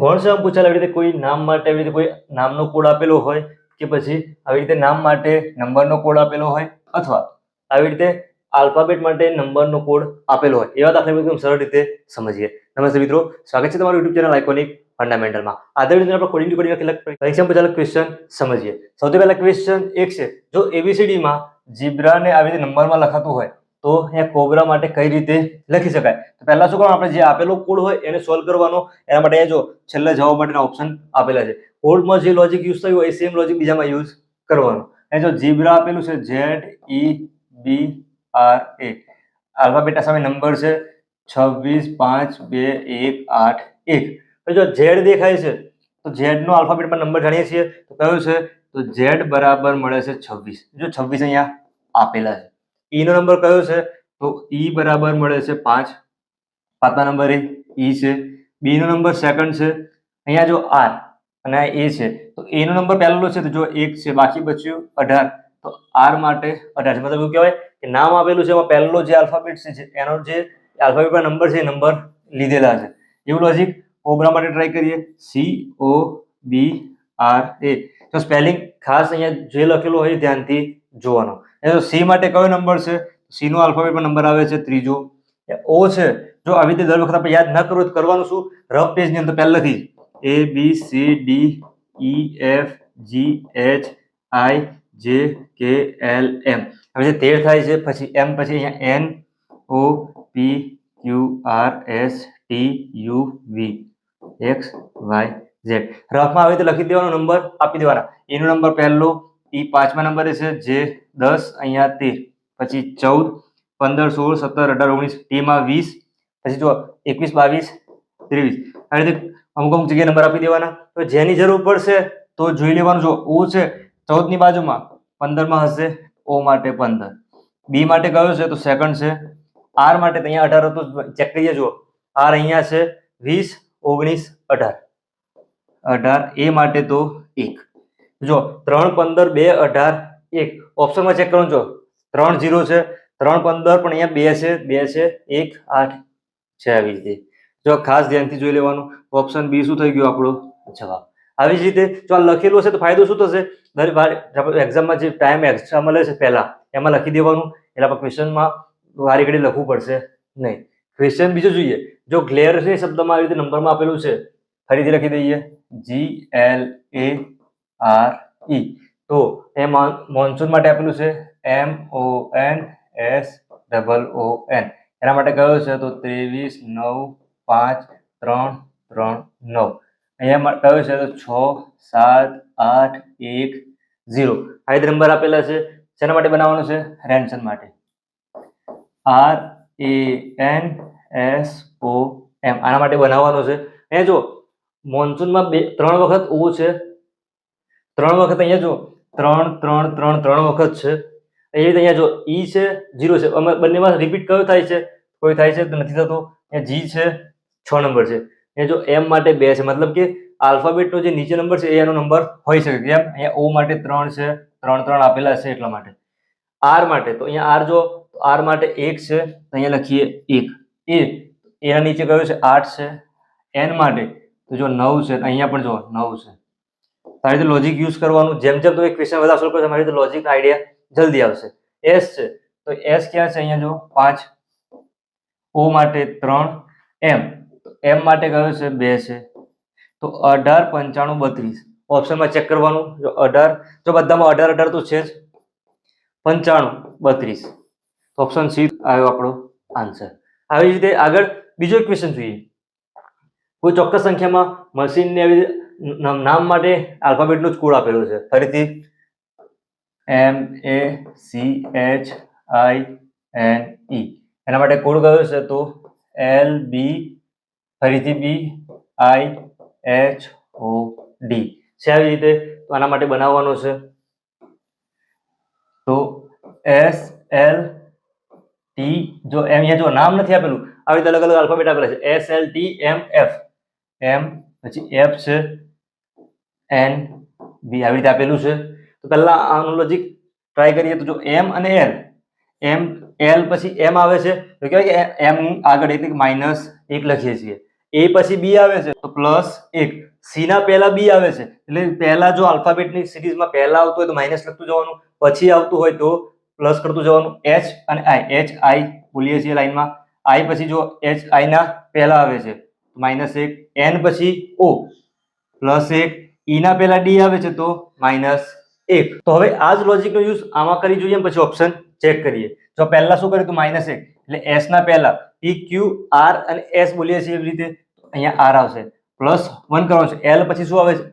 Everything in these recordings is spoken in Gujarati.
ગૌણસેવામાં પૂછાયેલ આવી રીતે કોઈ નામ માટે આવી રીતે કોઈ નામનો કોડ આપેલો હોય કે પછી આવી રીતે નામ માટે નંબરનો કોડ આપેલો હોય અથવા આવી રીતે આલ્ફાબેટ માટે નંબરનો કોડ આપેલો હોય એવા દાખલા એકદમ સરળ રીતે સમજીએ. નમસ્તે મિત્રો, સ્વાગત છે તમારું યુટ્યુબ ચેનલ આઇકોનિક ફંડામેન્ટલમાં આજના વીડિયો આપણે કોડિંગ કોડિંગ કેટલાક પરીક્ષા પૂછાયેલા ક્વેશ્ચન સમજીએ. સૌથી પહેલા ક્વેશ્ચન એક છે, જો એબીસીડીમાં જીબ્રાને આવી રીતે નંબરમાં લખાતું હોય તો અહીંયા કોબરા માટે કઈ રીતે લખી શકાય? તો પહેલા શું કરવાનું? આપણે જે આપેલો કોડ હોય એને સોલ્વ કરવાનો. એના માટે અહીંયા જો છેલ્લે જવાબ માટેના ઓપ્શન આપેલા છે. કોડમાં જે લોજિક યુઝ થયું હોય એ સેમ લોજિક બીજામાં યુઝ કરવાનો. અહીંયા જો જીબ્રા આપેલું છે ઝેડ ઈ બી આર એ આલ્ફાબેટા સામે નંબર છે, છવ્વીસ, પાંચ, બે, એક, આઠ, એક. તો જો ઝેડ દેખાય છે, તો ઝેડનો આલ્ફાબેટમાં નંબર જાણીએ છીએ. તો કયો છે? તો ઝેડ બરાબર મળે છે છવ્વીસ. જો છવ્વીસ અહીંયા આપેલા છે. ઈ નો નંબર કયો છે? તો ઈ બરાબર મળે છે પાંચ. પાંચમા નંબરે ઈ છે. બી નો નંબર સેકન્ડ છે. અહીંયા જો આર અને એ છે, તો એ નો નંબર પહેલો છે, તો જો એક છે, બાકી બચ્યું અઢાર. તો આર માટે અઢાર છે. મતલબ એવું કહેવાય કે નામ આપેલું છે, એમાં પહેલો જે આલ્ફાબેટ છે એનો જે આલ્ફાબેટમાં નંબર છે, એ નંબર લીધેલા છે. એવું લોજિક કોબરા માટે ટ્રાય કરીએ. C O B R A તો સ્પેલિંગ ખાસ અહીંયા જે લખેલું હોય ધ્યાનથી જોવાનો. એ સી માટે કયો નંબર છે? સી નો આલ્ફાબેટમાં નંબર આવે છે ત્રીજો. ઓ છે. જો આવી રીતે દર વખત આપણે યાદ ન કરવું તો કરવાનું શું? રફ પેજની અંદર પહેલેથી જ. A B C D E F G H I J K L એમ હવે જે તેર થાય છે, પછી એમ પછી અહીંયા N O P Q R S T U V X Y Z રફમાં આવી રીતે લખી દેવાનો નંબર આપી દેવાના. એનો નંબર પહેલો ઈ પાંચમા નંબરે છે જે દસ, અહીંયા તેર, પછી ચૌદ, પંદર, સોળ, સત્તર, અઢાર, ઓગણીસ ટીમાં વીસ, પછી જો એકવીસ, બાવીસ, ત્રેવીસ. આવી રીતે અમુક અમુક જગ્યાએ નંબર આપી દેવાના. તો જેની જરૂર પડશે તો જોઈ લેવાનું. જો ઓ છે ચૌદની બાજુમાં, પંદરમાં હશે, ઓ માટે પંદર. બી માટે કયો છે તો સેકન્ડ છે. આર માટે અહીંયા અઢાર હતો ચેક કરીએ, જુઓ. આર અહીંયા છે વીસ, ઓગણીસ, અઢાર. અઢાર એ માટે તો એક. જો ત્રણ પંદર બે અઢાર એક. ઓપ્શનમાં ચેક કરો જો. ત્રણ જીરો છે. ત્રણ પંદર પણ અહીંયા બે છે. બે છે. એક, આઠ છે આવી રીતે. જો ખાસ ધ્યાનથી જોઈ લેવાનું. ઓપ્શન બી શું થઈ ગયું આપણો? જવાબ. આવી જ રીતે જો આ લખેલું હશે તો ફાયદો શું થશે? દરેક એક્ઝામમાં જે ટાઈમ એક્સ્ટ્રા મળે છે પહેલા, એમાં લખી દેવાનું. એટલે આપણે ક્વેશ્ચનમાં વારી ઘડી લખવું પડશે નહીં. ક્વેશ્ચન બીજું જોઈએ. જો ગ્લેર છે શબ્દમાં આવી રીતે નંબરમાં આપેલું છે, ફરીથી લખી દઈએ. જી એલ એ આર ઈ તો એ મોન્સૂન માટે આપેલું છે M O N S double O N એના માટે કયો છે? તો ત્રેવીસ, નવ, પાંચ, ત્રણ ત્રણ, નવ. અહીંયા કયો છે? તો છ, સાત, આઠ, એક, ઝીરો. આ નંબર આપેલા છે. શેના માટે બનાવવાનું છે? રેન્સન માટે. R A N S O M આના માટે બનાવવાનો છે. અહીંયા જો, મોન્સૂનમાં બે, ત્રણ વખત ઓ છે. ત્રણ વખત અહીંયા જો ત્રણ ત્રણ ત્રણ ત્રણ વખત છે. એ રીતે અહીંયા જો ઈ છે જીરો છે. અમે બંનેમાં રિપીટ કયો થાય છે? કોઈ થાય છે તો નથી થતો. અહીંયા જી છે, છ નંબર છે. અહીંયા જો એમ માટે બે છે. મતલબ કે આલ્ફાબેટનો જે નીચે નંબર છે, એ એનો નંબર હોઈ શકે. કેમ? અહીંયા ઓ માટે ત્રણ છે, ત્રણ ત્રણ આપેલા છે એટલા માટે. આર માટે. તો અહીંયા આર જો આર માટે એક છે. અહીંયા લખીએ એક. એ એના નીચે કયો છે? આઠ છે. એન માટે. તો જો નવ છે અહીંયા પણ જો નવ છે. આવી રીતે લોજિક યુઝ કરવાનું. જેમ જેમ તમે ક્વેશ્ચન બધા સોલ્વ કરશો તમારી રીતે લોજિક આઈડિયા જલ્દી આવશે. એસ છે. તો એસ ક્યાં છે અહીંયા જો? પાંચ. ઓ માટે ત્રણ. એમ એમ માટે કયો છે? બે છે. તો અઢાર પંચાણું બત્રીસ. ઓપ્શનમાં ચેક કરવાનું. જો અઢાર, જો બધામાં અઢાર અઢાર તો છે જ. પંચાણું બત્રીસ. ઓપ્શન સી આવ્યો આપણો આન્સર આવી રીતે આગળ બીજો ક્વેશ્ચન જોઈએ. કોઈ ચોક્કસ સંખ્યામાં મશીનને આવી રીતે નામ માટે આલ્ફાબેટનો જ કોડ આપેલો છે. ફરીથી M A C H I N E એના માટે કોડ કયો છે તો એલ બી ફરીથી બી આઈ એચ ઓ ડી છે આવી રીતે આના માટે બનાવવાનો છે. તો એસ એલ ટી જો એમ અહીંયા જો નામ નથી આપેલું, આવી રીતે અલગ અલગ આલ્ફાબેટ આપેલા છે. S L T M F M પછી એફ છે. એન બી આવી રીતે આપેલું છે. તો પહેલાં આનું લોજિક ટ્રાય કરીએ તો જો એમ અને એલ એમ એલ પછી એમ આવે છે. તો કહેવાય કે એમ આગળ એટલે માઇનસ એક લખીએ છીએ. એ પછી બી આવે છે, તો પ્લસ એક. સીના પહેલાં બી આવે છે, એટલે પહેલા જો આલ્ફાબેટની સિરીઝમાં પહેલા આવતું હોય તો માઇનસ લખતું જવાનું. પછી આવતું હોય તો પ્લસ કરતું જવાનું. એચ અને આઈ એચ આઈ બોલીએ છીએ લાઈનમાં આઈ પછી જો એચ આઈના પહેલા આવે છે માઇનસ એક. એન પછી ઓ પ્લસ એક. ઈ ના પહેલા ડી આવે છે તો માઇનસ એક. તો હવે આ જ લોજિકનો યુઝ આમાં કરી જોઈએ પછી ઓપ્શન ચેક કરીએ. જો પહેલા શું કર્યું તો માઇનસ એક. એટલે એસ ના પહેલા પી ક્યુ આર અને એસ બોલીએ છીએ એવી રીતે અહીંયા આર આવશે. પ્લસ વન કરવાનું છે. એલ પછી શું આવે છે?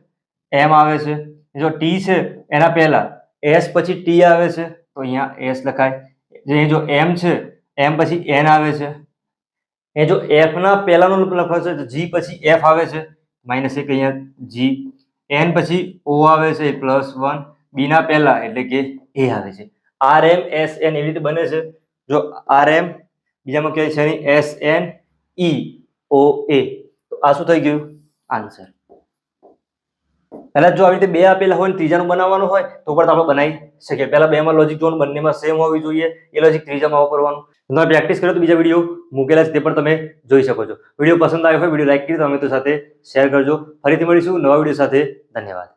એમ આવે છે. જો ટી છે એના પહેલા એસ પછી ટી આવે છે, તો અહીંયા એસ લખાય. જે જો એમ છે એમ પછી એન આવે છે. એ જો એફ ના પહેલાનું લખાશે તો જી પછી એફ આવે છે. માઇનસ એક અહીંયા જી એન પછી ઓ આવે છે પ્લસ વન બી ના પહેલા, એટલે કે એ આવે છે. આર એમ એસ એન એવી રીતે બને છે. જો આર એમ બીજામાં કહે છે એસ એન ઈ ઓ એ તો આ શું થઈ ગયું? આન્સર પહેલા જો આવી રીતે બે આપેલા હોય ને ત્રીજાનું બનાવવાનું હોય, તો પણ આપણે બનાવી શકીએ. પહેલા બેમાં લોજિક જોવાનું, બંનેમાં સેમ હોવી જોઈએ. એ લોજિક ત્રીજામાં વાપરવાનું. તમે પ્રેક્ટિસ કરો તો બીજા વીડિયો મૂકેલા છે, તે પણ તમે જોઈ શકો છો. વીડિયો પસંદ આવ્યો હોય વીડિયો લાઈક કરી, તો અમે તો સાથે શેર કરજો. ફરીથી મળીશું. નવા વીડિયો સાથે. ધન્યવાદ.